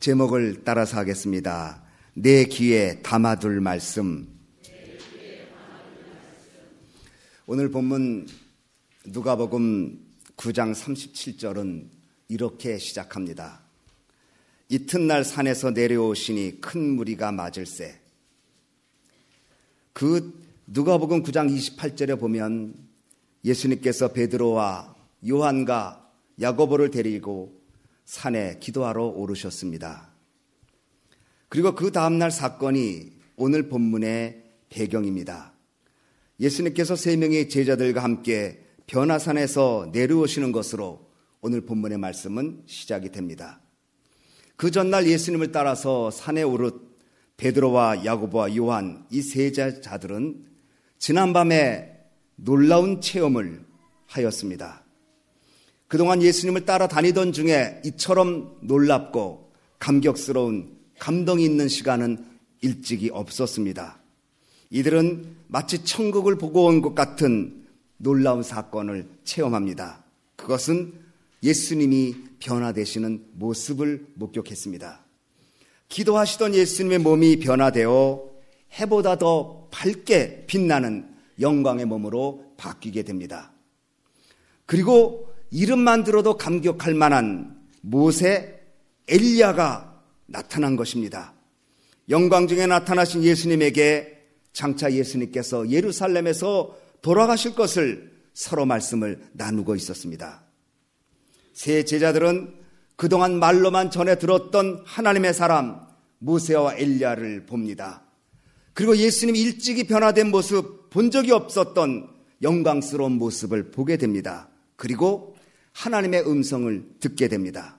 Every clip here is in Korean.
제목을 따라서 하겠습니다. 내 귀에 담아둘 말씀. 오늘 본문 누가복음 9장 37절은 이렇게 시작합니다. 이튿날 산에서 내려오시니 큰 무리가 맞을세. 그 누가복음 9장 28절에 보면 예수님께서 베드로와 요한과 야고보를 데리고 산에 기도하러 오르셨습니다. 그리고 그 다음날 사건이 오늘 본문의 배경입니다. 예수님께서 세 명의 제자들과 함께 변화산에서 내려오시는 것으로 오늘 본문의 말씀은 시작이 됩니다. 그 전날 예수님을 따라서 산에 오르 베드로와 야고보와 요한 이세 자들은 지난밤에 놀라운 체험을 하였습니다. 그동안 예수님을 따라다니던 중에 이처럼 놀랍고 감격스러운 감동이 있는 시간은 일찍이 없었습니다. 이들은 마치 천국을 보고 온 것 같은 놀라운 사건을 체험합니다. 그것은 예수님이 변화되시는 모습을 목격했습니다. 기도하시던 예수님의 몸이 변화되어 해보다 더 밝게 빛나는 영광의 몸으로 바뀌게 됩니다. 그리고 이름만 들어도 감격할 만한 모세 엘리야가 나타난 것입니다. 영광 중에 나타나신 예수님에게 장차 예수님께서 예루살렘에서 돌아가실 것을 서로 말씀을 나누고 있었습니다. 세 제자들은 그동안 말로만 전해 들었던 하나님의 사람 모세와 엘리야를 봅니다. 그리고 예수님이 일찍이 변화된 모습 본 적이 없었던 영광스러운 모습을 보게 됩니다. 그리고 하나님의 음성을 듣게 됩니다.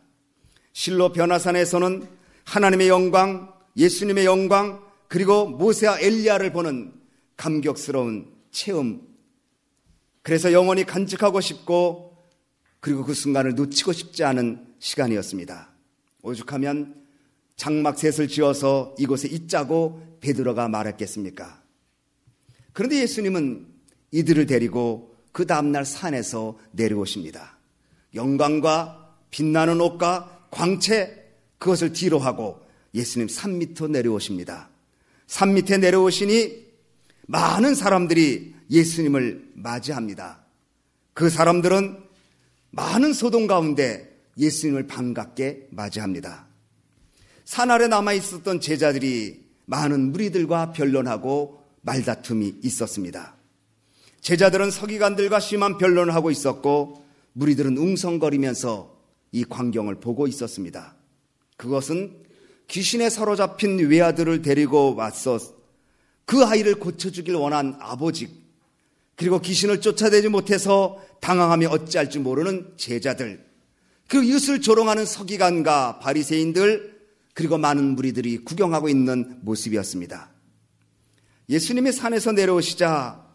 실로 변화산에서는 하나님의 영광, 예수님의 영광, 그리고 모세와 엘리야를 보는 감격스러운 체험. 그래서 영원히 간직하고 싶고 그리고 그 순간을 놓치고 싶지 않은 시간이었습니다. 오죽하면 장막셋을 지어서 이곳에 있자고 베드로가 말했겠습니까? 그런데 예수님은 이들을 데리고 그 다음날 산에서 내려오십니다. 영광과 빛나는 옷과 광채 그것을 뒤로 하고 예수님 산 밑으로 내려오십니다. 산 밑에 내려오시니 많은 사람들이 예수님을 맞이합니다. 그 사람들은 많은 소동 가운데 예수님을 반갑게 맞이합니다. 산 아래 남아 있었던 제자들이 많은 무리들과 변론하고 말다툼이 있었습니다. 제자들은 서기관들과 심한 변론을 하고 있었고 무리들은 웅성거리면서 이 광경을 보고 있었습니다. 그것은 귀신에 사로잡힌 외아들을 데리고 왔어 그 아이를 고쳐주길 원한 아버지 그리고 귀신을 쫓아내지 못해서 당황하며 어찌할 줄 모르는 제자들 그 이웃을 조롱하는 서기관과 바리새인들 그리고 많은 무리들이 구경하고 있는 모습이었습니다. 예수님이 산에서 내려오시자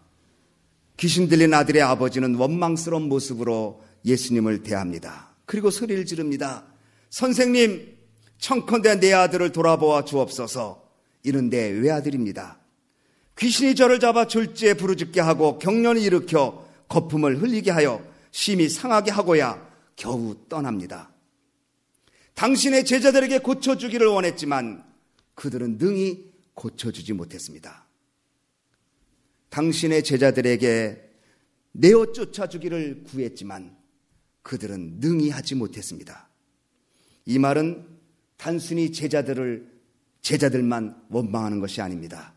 귀신 들린 아들의 아버지는 원망스러운 모습으로 예수님을 대합니다. 그리고 소리를 지릅니다. 선생님, 청컨대 내 아들을 돌아보아 주옵소서. 이는 내 외아들입니다. 귀신이 저를 잡아 졸지에 부르짖게 하고 경련을 일으켜 거품을 흘리게 하여 심히 상하게 하고야 겨우 떠납니다. 당신의 제자들에게 고쳐주기를 원했지만 그들은 능히 고쳐주지 못했습니다. 당신의 제자들에게 내어 쫓아주기를 구했지만 그들은 능히 하지 못했습니다. 이 말은 단순히 제자들을 제자들만 원망하는 것이 아닙니다.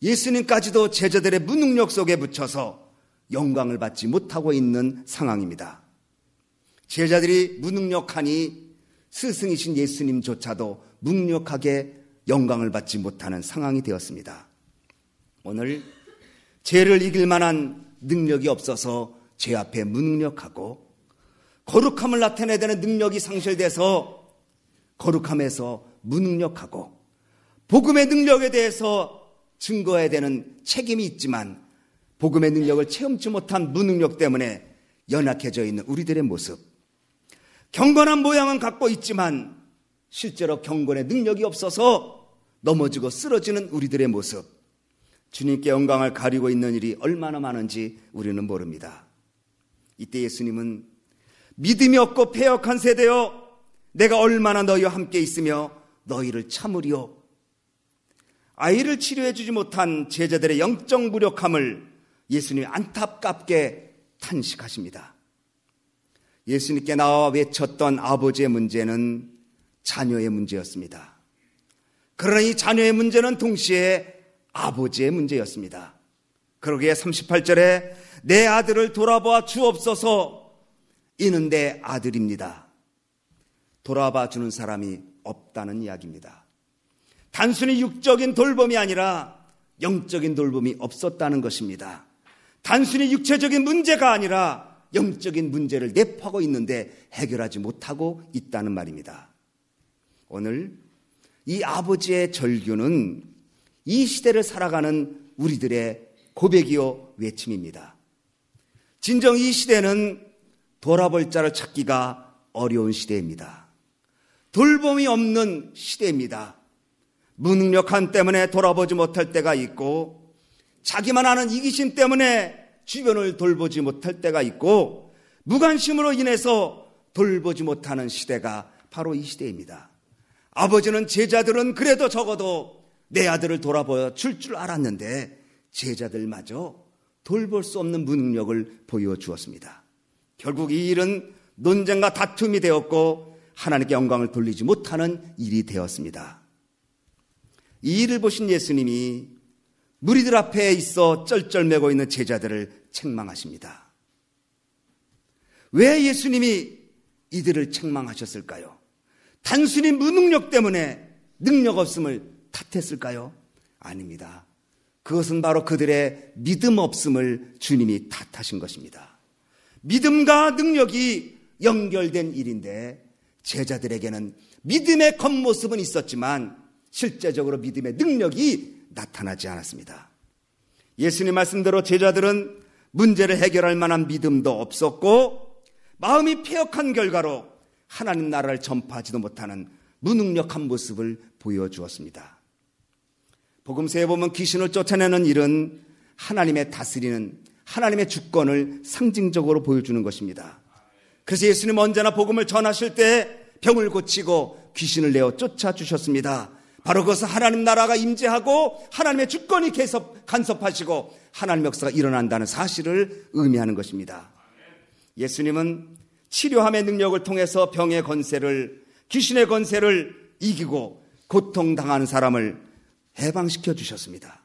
예수님까지도 제자들의 무능력 속에 붙여서 영광을 받지 못하고 있는 상황입니다. 제자들이 무능력하니 스승이신 예수님조차도 무능력하게 영광을 받지 못하는 상황이 되었습니다. 오늘 죄를 이길 만한 능력이 없어서 죄 앞에 무능력하고 거룩함을 나타내야 되는 능력이 상실돼서 거룩함에서 무능력하고 복음의 능력에 대해서 증거해야 되는 책임이 있지만 복음의 능력을 체험치 못한 무능력 때문에 연약해져 있는 우리들의 모습. 경건한 모양은 갖고 있지만 실제로 경건의 능력이 없어서 넘어지고 쓰러지는 우리들의 모습. 주님께 영광을 가리고 있는 일이 얼마나 많은지 우리는 모릅니다. 이때 예수님은 믿음이 없고 폐역한 세대여 내가 얼마나 너희와 함께 있으며 너희를 참으리요. 아이를 치료해 주지 못한 제자들의 영적 무력함을 예수님이 안타깝게 탄식하십니다. 예수님께 나와 외쳤던 아버지의 문제는 자녀의 문제였습니다. 그러나 이 자녀의 문제는 동시에 아버지의 문제였습니다. 그러기에 38절에 내 아들을 돌아봐 주옵소서 이는 내 아들입니다. 돌아봐 주는 사람이 없다는 이야기입니다. 단순히 육적인 돌봄이 아니라 영적인 돌봄이 없었다는 것입니다. 단순히 육체적인 문제가 아니라 영적인 문제를 내포하고 있는데 해결하지 못하고 있다는 말입니다. 오늘 이 아버지의 절규는 이 시대를 살아가는 우리들의 고백이요 외침입니다. 진정 이 시대는 돌아볼 자를 찾기가 어려운 시대입니다. 돌봄이 없는 시대입니다. 무능력함 때문에 돌아보지 못할 때가 있고 자기만 아는 이기심 때문에 주변을 돌보지 못할 때가 있고 무관심으로 인해서 돌보지 못하는 시대가 바로 이 시대입니다. 아버지는 제자들은 그래도 적어도 내 아들을 돌아보여 줄 줄 알았는데 제자들마저 돌볼 수 없는 무능력을 보여주었습니다. 결국 이 일은 논쟁과 다툼이 되었고 하나님께 영광을 돌리지 못하는 일이 되었습니다. 이 일을 보신 예수님이 무리들 앞에 있어 쩔쩔매고 있는 제자들을 책망하십니다. 왜 예수님이 이들을 책망하셨을까요? 단순히 무능력 때문에 능력 없음을 탓했을까요? 아닙니다. 그것은 바로 그들의 믿음 없음을 주님이 탓하신 것입니다. 믿음과 능력이 연결된 일인데 제자들에게는 믿음의 겉모습은 있었지만 실제적으로 믿음의 능력이 나타나지 않았습니다. 예수님 말씀대로 제자들은 문제를 해결할 만한 믿음도 없었고 마음이 폐역한 결과로 하나님 나라를 전파하지도 못하는 무능력한 모습을 보여주었습니다. 복음서에 보면 귀신을 쫓아내는 일은 하나님의 다스리는 하나님의 주권을 상징적으로 보여주는 것입니다. 그래서 예수님 언제나 복음을 전하실 때 병을 고치고 귀신을 내어 쫓아주셨습니다. 바로 그것은 하나님 나라가 임재하고 하나님의 주권이 계속 간섭하시고 하나님 역사가 일어난다는 사실을 의미하는 것입니다. 예수님은 치료함의 능력을 통해서 병의 건세를 귀신의 건세를 이기고 고통당하는 사람을 해방시켜 주셨습니다.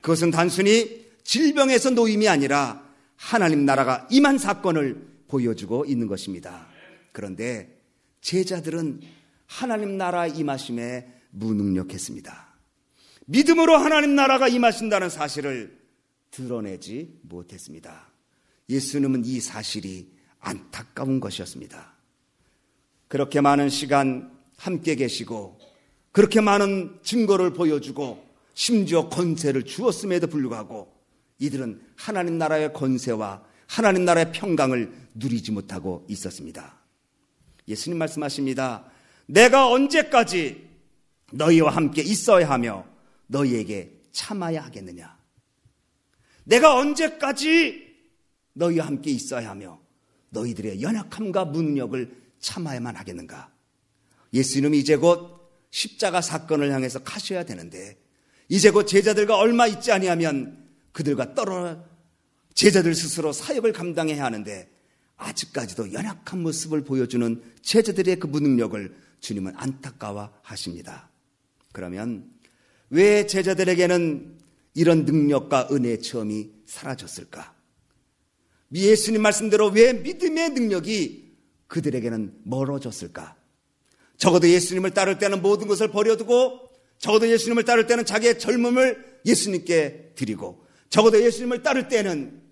그것은 단순히 질병에서 노임이 아니라 하나님 나라가 임한 사건을 보여주고 있는 것입니다. 그런데 제자들은 하나님 나라 임하심에 무능력했습니다. 믿음으로 하나님 나라가 임하신다는 사실을 드러내지 못했습니다. 예수님은 이 사실이 안타까운 것이었습니다. 그렇게 많은 시간 함께 계시고 그렇게 많은 증거를 보여주고 심지어 권세를 주었음에도 불구하고 이들은 하나님 나라의 권세와 하나님 나라의 평강을 누리지 못하고 있었습니다. 예수님 말씀하십니다. 내가 언제까지 너희와 함께 있어야 하며 너희에게 참아야 하겠느냐? 내가 언제까지 너희와 함께 있어야 하며 너희들의 연약함과 무능력을 참아야만 하겠는가? 예수님이 이제 곧 십자가 사건을 향해서 가셔야 되는데 이제 곧 제자들과 얼마 있지 아니하면 그들과 떨어 제자들 스스로 사역을 감당해야 하는데 아직까지도 연약한 모습을 보여주는 제자들의 그 무능력을 주님은 안타까워 하십니다. 그러면 왜 제자들에게는 이런 능력과 은혜의 처음이 사라졌을까? 예수님 말씀대로 왜 믿음의 능력이 그들에게는 멀어졌을까? 적어도 예수님을 따를 때는 모든 것을 버려두고 적어도 예수님을 따를 때는 자기의 젊음을 예수님께 드리고 적어도 예수님을 따를 때는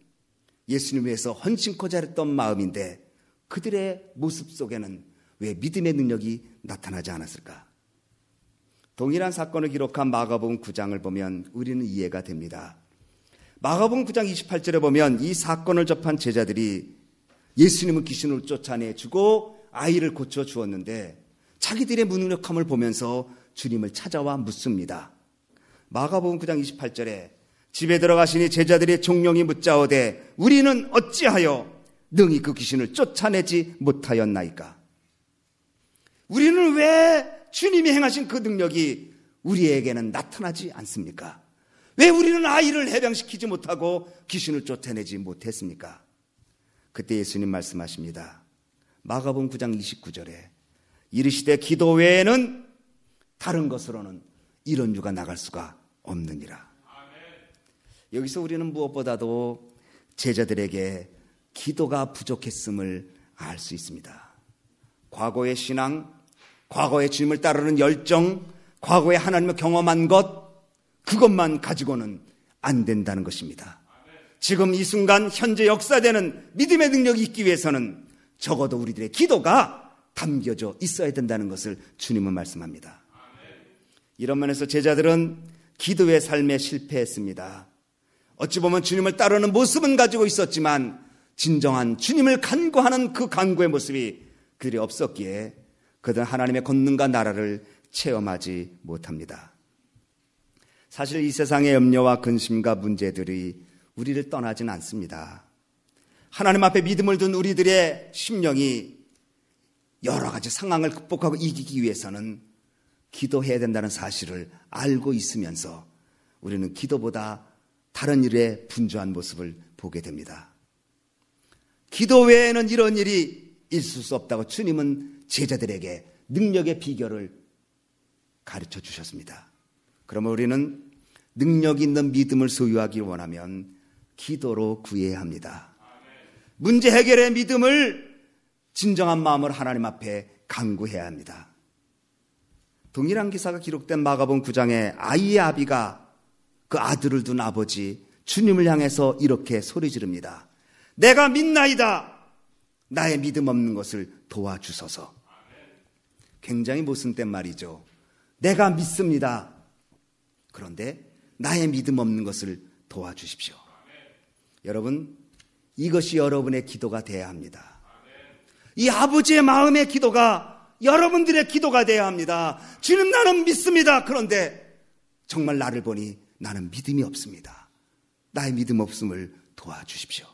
예수님 위해서 헌신코 자 했던 마음인데 그들의 모습 속에는 왜 믿음의 능력이 나타나지 않았을까? 동일한 사건을 기록한 마가복음 9장을 보면 우리는 이해가 됩니다. 마가복음 9장 28절에 보면 이 사건을 접한 제자들이 예수님은 귀신을 쫓아내 주고 아이를 고쳐 주었는데 자기들의 무능력함을 보면서 주님을 찾아와 묻습니다. 마가복음 9장 28절에 집에 들어가시니 제자들의 종령이 묻자오되 우리는 어찌하여 능히 그 귀신을 쫓아내지 못하였나이까? 우리는 왜 주님이 행하신 그 능력이 우리에게는 나타나지 않습니까? 왜 우리는 아이를 해병시키지 못하고 귀신을 쫓아내지 못했습니까? 그때 예수님 말씀하십니다. 마가복 9장 29절에 이르시되 기도 외에는 다른 것으로는 이런 유가 나갈 수가 없느니라. 여기서 우리는 무엇보다도 제자들에게 기도가 부족했음을 알 수 있습니다. 과거의 신앙, 과거의 주님을 따르는 열정, 과거에 하나님을 경험한 것, 그것만 가지고는 안 된다는 것입니다. 지금 이 순간 현재 역사되는 믿음의 능력이 있기 위해서는 적어도 우리들의 기도가 담겨져 있어야 된다는 것을 주님은 말씀합니다. 이런 면에서 제자들은 기도의 삶에 실패했습니다. 어찌 보면 주님을 따르는 모습은 가지고 있었지만 진정한 주님을 간구하는 그 간구의 모습이 그들이 없었기에 그들은 하나님의 권능과 나라를 체험하지 못합니다. 사실 이 세상의 염려와 근심과 문제들이 우리를 떠나진 않습니다. 하나님 앞에 믿음을 둔 우리들의 심령이 여러 가지 상황을 극복하고 이기기 위해서는 기도해야 된다는 사실을 알고 있으면서 우리는 기도보다 다른 일에 분주한 모습을 보게 됩니다. 기도 외에는 이런 일이 있을 수 없다고 주님은 제자들에게 능력의 비결을 가르쳐 주셨습니다. 그러면 우리는 능력 있는 믿음을 소유하기 원하면 기도로 구해야 합니다. 문제 해결의 믿음을 진정한 마음으로 하나님 앞에 강구해야 합니다. 동일한 기사가 기록된 마가본 9장에 아이의 아비가 그 아들을 둔 아버지 주님을 향해서 이렇게 소리 지릅니다. 내가 믿나이다. 나의 믿음 없는 것을 도와주소서. 굉장히 모순된 말이죠. 내가 믿습니다. 그런데 나의 믿음 없는 것을 도와주십시오. 여러분, 이것이 여러분의 기도가 되어야 합니다. 이 아버지의 마음의 기도가 여러분들의 기도가 되어야 합니다. 주님 나는 믿습니다. 그런데 정말 나를 보니 나는 믿음이 없습니다. 나의 믿음 없음을 도와주십시오.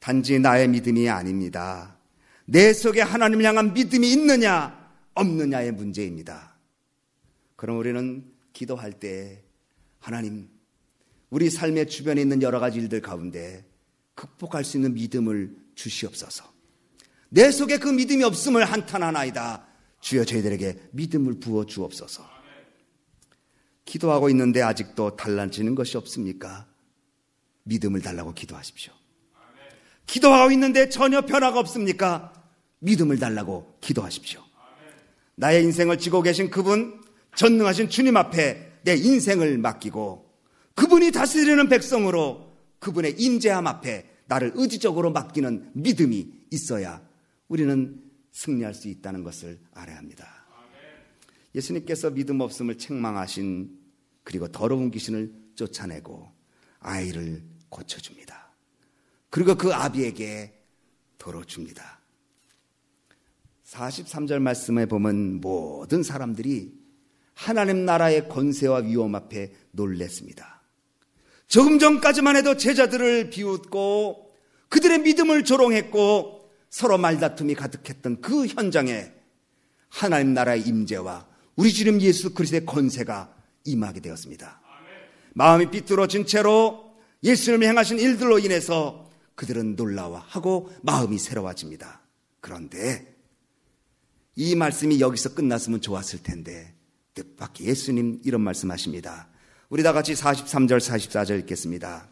단지 나의 믿음이 아닙니다. 내 속에 하나님을 향한 믿음이 있느냐, 없느냐의 문제입니다. 그럼 우리는 기도할 때 하나님, 우리 삶의 주변에 있는 여러 가지 일들 가운데 극복할 수 있는 믿음을 주시옵소서. 내 속에 그 믿음이 없음을 한탄하나이다. 주여 저희들에게 믿음을 부어 주옵소서. 기도하고 있는데 아직도 달라지는 것이 없습니까? 믿음을 달라고 기도하십시오. 기도하고 있는데 전혀 변화가 없습니까? 믿음을 달라고 기도하십시오. 나의 인생을 지고 계신 그분, 전능하신 주님 앞에 내 인생을 맡기고 그분이 다스리는 백성으로 그분의 임재함 앞에 나를 의지적으로 맡기는 믿음이 있어야 우리는 승리할 수 있다는 것을 알아야 합니다. 예수님께서 믿음 없음을 책망하신 그리고 더러운 귀신을 쫓아내고 아이를 고쳐줍니다. 그리고 그 아비에게 덜어줍니다. 43절 말씀에 보면 모든 사람들이 하나님 나라의 권세와 위험 앞에 놀랬습니다. 조금 전까지만 해도 제자들을 비웃고 그들의 믿음을 조롱했고 서로 말다툼이 가득했던 그 현장에 하나님 나라의 임재와 우리 주님 예수 그리스도의 권세가 임하게 되었습니다. 마음이 삐뚤어진 채로 예수님이 행하신 일들로 인해서 그들은 놀라워하고 마음이 새로워집니다. 그런데 이 말씀이 여기서 끝났으면 좋았을 텐데 뜻밖의 예수님 이런 말씀하십니다. 우리 다 같이 43절 44절 읽겠습니다.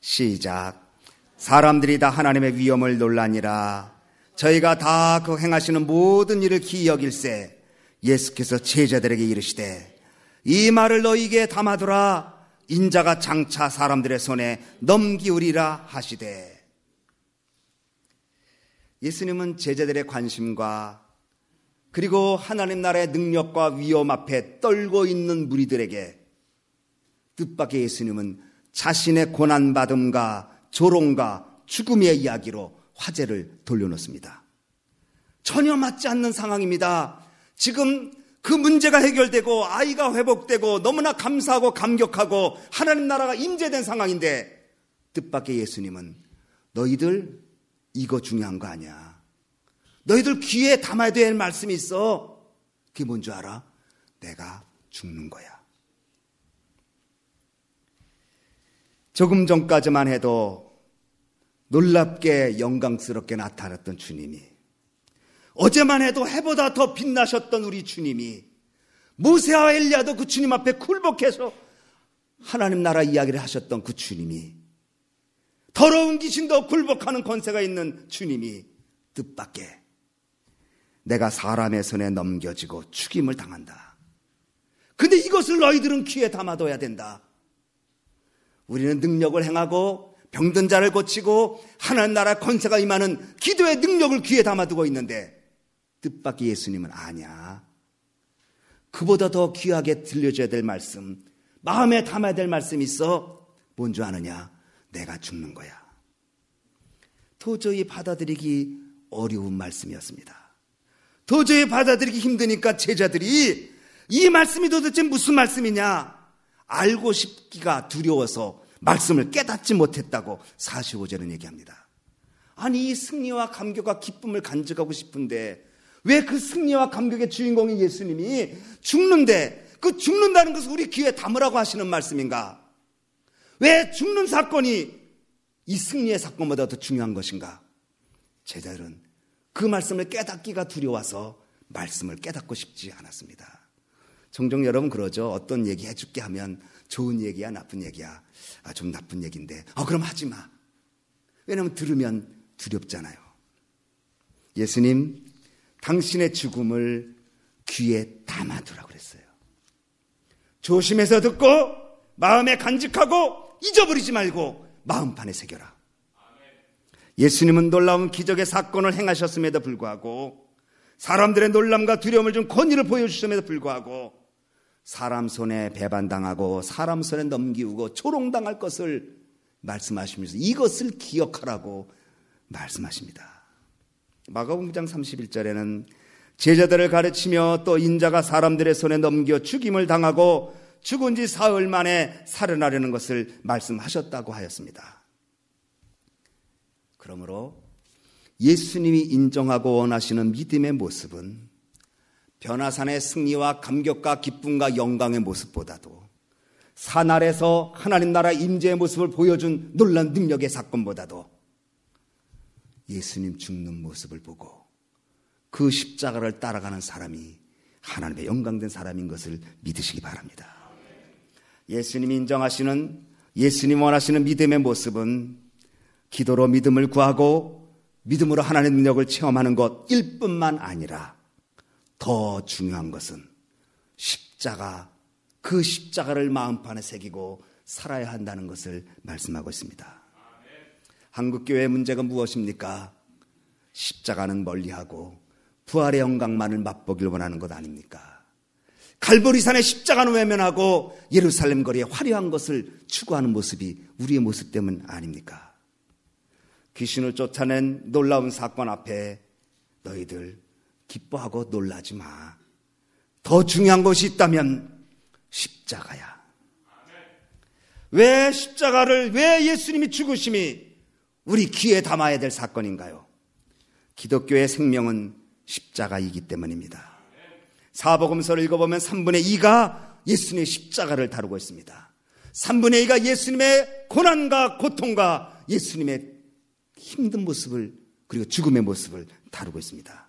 시작. 사람들이 다 하나님의 위엄을 놀라니라. 저희가 다 그 행하시는 모든 일을 기여길세 예수께서 제자들에게 이르시되 이 말을 너희에게 담아두라. 인자가 장차 사람들의 손에 넘기우리라 하시되 예수님은 제자들의 관심과 그리고 하나님 나라의 능력과 위험 앞에 떨고 있는 무리들에게 뜻밖의 예수님은 자신의 고난받음과 조롱과 죽음의 이야기로 화제를 돌려놓습니다. 전혀 맞지 않는 상황입니다. 지금 그 문제가 해결되고 아이가 회복되고 너무나 감사하고 감격하고 하나님 나라가 임재된 상황인데 뜻밖의 예수님은 너희들 이거 중요한 거 아니야. 너희들 귀에 담아야 될 말씀이 있어. 그게 뭔 줄 알아? 내가 죽는 거야. 조금 전까지만 해도 놀랍게 영광스럽게 나타났던 주님이 어제만 해도 해보다 더 빛나셨던 우리 주님이 모세와 엘리야도 그 주님 앞에 굴복해서 하나님 나라 이야기를 하셨던 그 주님이 더러운 귀신도 굴복하는 권세가 있는 주님이 뜻밖에 내가 사람의 손에 넘겨지고 죽임을 당한다. 근데 이것을 너희들은 귀에 담아둬야 된다. 우리는 능력을 행하고 병든 자를 고치고 하나님 나라 권세가 임하는 기도의 능력을 귀에 담아두고 있는데 뜻밖의 예수님은 아니야. 그보다 더 귀하게 들려줘야 될 말씀, 마음에 담아야 될 말씀이 있어. 뭔 줄 아느냐? 내가 죽는 거야. 도저히 받아들이기 어려운 말씀이었습니다. 도저히 받아들이기 힘드니까 제자들이 이 말씀이 도대체 무슨 말씀이냐? 알고 싶기가 두려워서 말씀을 깨닫지 못했다고 45절은 얘기합니다. 아니, 이 승리와 감격과 기쁨을 간직하고 싶은데 왜 그 승리와 감격의 주인공인 예수님이 죽는데 그 죽는다는 것을 우리 귀에 담으라고 하시는 말씀인가? 왜 죽는 사건이 이 승리의 사건보다 더 중요한 것인가? 제자들은 그 말씀을 깨닫기가 두려워서 말씀을 깨닫고 싶지 않았습니다. 종종 여러분 그러죠. 어떤 얘기 해줄게 하면 좋은 얘기야, 나쁜 얘기야. 아, 좀 나쁜 얘기인데. 아, 그럼 하지 마. 왜냐하면 들으면 두렵잖아요. 예수님, 당신의 죽음을 귀에 담아두라고 그랬어요. 조심해서 듣고 마음에 간직하고 잊어버리지 말고 마음판에 새겨라. 예수님은 놀라운 기적의 사건을 행하셨음에도 불구하고 사람들의 놀람과 두려움을 준 권위를 보여주심에도 불구하고 사람 손에 배반당하고 사람 손에 넘기우고 초롱당할 것을 말씀하시면서 이것을 기억하라고 말씀하십니다. 마가복음 6장 31절에는 제자들을 가르치며 또 인자가 사람들의 손에 넘겨 죽임을 당하고 죽은 지 사흘 만에 살아나려는 것을 말씀하셨다고 하였습니다. 그러므로 예수님이 인정하고 원하시는 믿음의 모습은 변화산의 승리와 감격과 기쁨과 영광의 모습보다도 산 아래서 하나님 나라 임재의 모습을 보여준 놀란 능력의 사건보다도 예수님 죽는 모습을 보고 그 십자가를 따라가는 사람이 하나님의 영광된 사람인 것을 믿으시기 바랍니다. 예수님이 인정하시는 예수님 원하시는 믿음의 모습은 기도로 믿음을 구하고 믿음으로 하나님의 능력을 체험하는 것일 뿐만 아니라 더 중요한 것은 십자가, 그 십자가를 마음판에 새기고 살아야 한다는 것을 말씀하고 있습니다. 한국교회의 문제가 무엇입니까? 십자가는 멀리하고 부활의 영광만을 맛보길 원하는 것 아닙니까? 갈보리산의 십자가는 외면하고 예루살렘 거리에 화려한 것을 추구하는 모습이 우리의 모습 때문 아닙니까? 귀신을 쫓아낸 놀라운 사건 앞에 너희들 기뻐하고 놀라지 마. 더 중요한 것이 있다면 십자가야. 왜 십자가를, 왜 예수님이 죽으심이 우리 귀에 담아야 될 사건인가요? 기독교의 생명은 십자가이기 때문입니다. 사복음서를 읽어보면 3분의 2가 예수님의 십자가를 다루고 있습니다. 3분의 2가 예수님의 고난과 고통과 예수님의 힘든 모습을 그리고 죽음의 모습을 다루고 있습니다.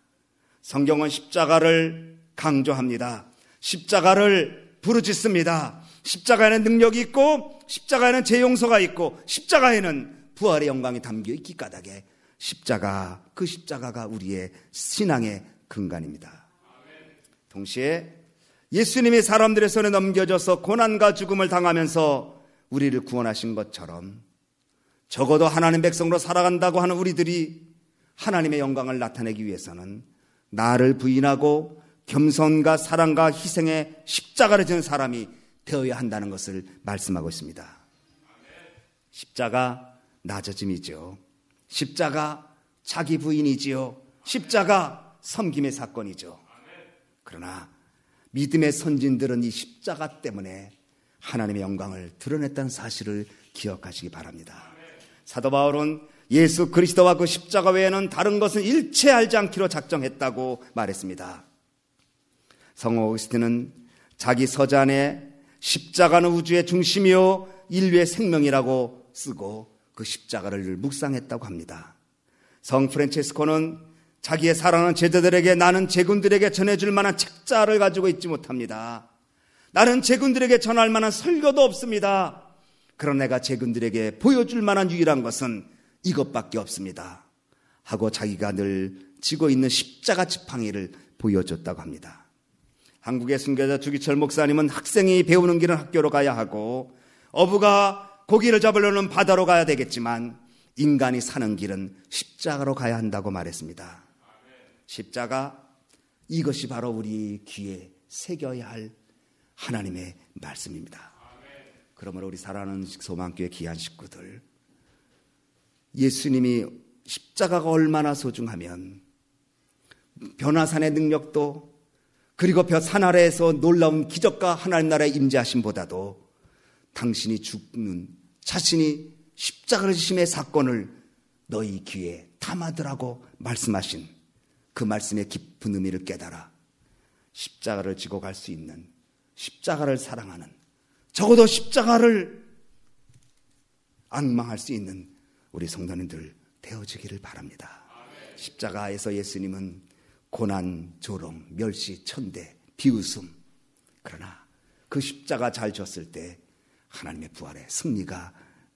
성경은 십자가를 강조합니다. 십자가를 부르짖습니다. 십자가에는 능력이 있고 십자가에는 재용서가 있고 십자가에는 부활의 영광이 담겨 있기 까닭에 십자가 그 십자가가 우리의 신앙의 근간입니다. 동시에 예수님이 사람들의 손에 넘겨져서 고난과 죽음을 당하면서 우리를 구원하신 것처럼 적어도 하나님 백성으로 살아간다고 하는 우리들이 하나님의 영광을 나타내기 위해서는 나를 부인하고 겸손과 사랑과 희생의 십자가를 지는 사람이 되어야 한다는 것을 말씀하고 있습니다. 십자가 낮아짐이죠. 십자가 자기 부인이지요. 십자가 섬김의 사건이죠. 그러나 믿음의 선진들은 이 십자가 때문에 하나님의 영광을 드러냈다는 사실을 기억하시기 바랍니다. 사도 바울은 예수 그리스도와 그 십자가 외에는 다른 것은 일체 알지 않기로 작정했다고 말했습니다. 성호 오스틴은 자기 서잔에 십자가는 우주의 중심이요 인류의 생명이라고 쓰고 그 십자가를 묵상했다고 합니다. 성 프란체스코는 자기의 사랑하는 제자들에게 나는 제군들에게 전해줄 만한 책자를 가지고 있지 못합니다. 나는 제군들에게 전할 만한 설교도 없습니다. 그런 내가 제군들에게 보여줄 만한 유일한 것은 이것밖에 없습니다. 하고 자기가 늘 지고 있는 십자가 지팡이를 보여줬다고 합니다. 한국의 순교자 주기철 목사님은 학생이 배우는 길은 학교로 가야 하고 어부가 고기를 잡으려는 바다로 가야 되겠지만 인간이 사는 길은 십자가로 가야 한다고 말했습니다. 십자가 이것이 바로 우리 귀에 새겨야 할 하나님의 말씀입니다. 그러므로 우리 사랑하는 소망교회 귀한 식구들 예수님이 십자가가 얼마나 소중하면 변화산의 능력도 그리고 산 아래에서 놀라운 기적과 하나님 나라의 임재하심보다도 당신이 죽는 자신이 십자가를 지심의 사건을 너희 귀에 담아두라고 말씀하신 그 말씀의 깊은 의미를 깨달아 십자가를 지고 갈 수 있는 십자가를 사랑하는 적어도 십자가를 악망할 수 있는 우리 성도님들 되어지기를 바랍니다. 십자가에서 예수님은 고난, 조롱, 멸시, 천대, 비웃음. 그러나 그 십자가 잘 졌을 때 하나님의 부활의 승리가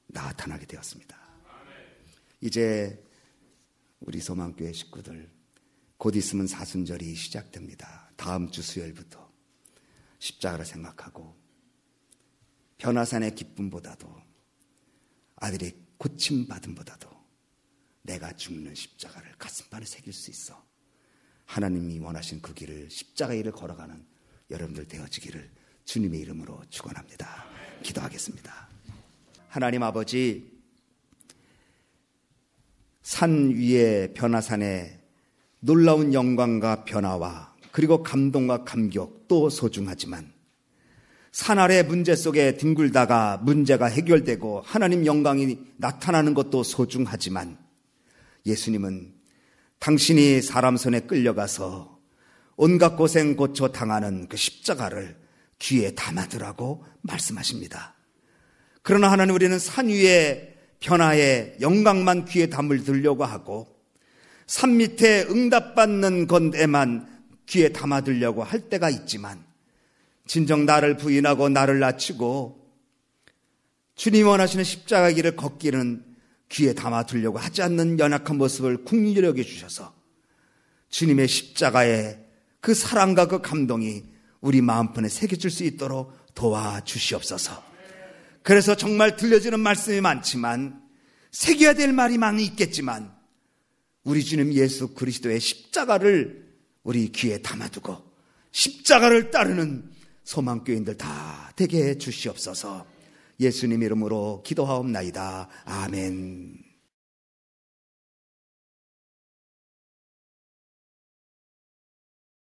나타나게 되었습니다. 이제 우리 소망교회 식구들 곧 있으면 사순절이 시작됩니다. 다음 주 수요일부터 십자가를 생각하고 변화산의 기쁨보다도 아들이 고침받음보다도 내가 죽는 십자가를 가슴판에 새길 수 있어 하나님이 원하신 그 길을 십자가 일을 걸어가는 여러분들 되어지기를 주님의 이름으로 축원합니다. 기도하겠습니다. 하나님 아버지 산 위의 변화산에 놀라운 영광과 변화와 그리고 감동과 감격 또 소중하지만 산 아래 문제 속에 뒹굴다가 문제가 해결되고 하나님 영광이 나타나는 것도 소중하지만 예수님은 당신이 사람 손에 끌려가서 온갖 고생 고쳐 당하는 그 십자가를 귀에 담아두라고 말씀하십니다. 그러나 하나님 우리는 산 위에 변화의 영광만 귀에 담을 들려고 하고 산 밑에 응답받는 건에만 귀에 담아두려고 할 때가 있지만 진정 나를 부인하고 나를 낮추고 주님 원하시는 십자가 길을 걷기는 귀에 담아두려고 하지 않는 연약한 모습을 여겨 주셔서 주님의 십자가의 그 사랑과 그 감동이 우리 마음편에 새겨질 수 있도록 도와주시옵소서. 그래서 정말 들려지는 말씀이 많지만 새겨야 될 말이 많이 있겠지만 우리 주님 예수 그리스도의 십자가를 우리 귀에 담아두고 십자가를 따르는 소망교인들 다 되게 해 주시옵소서. 예수님 이름으로 기도하옵나이다. 아멘.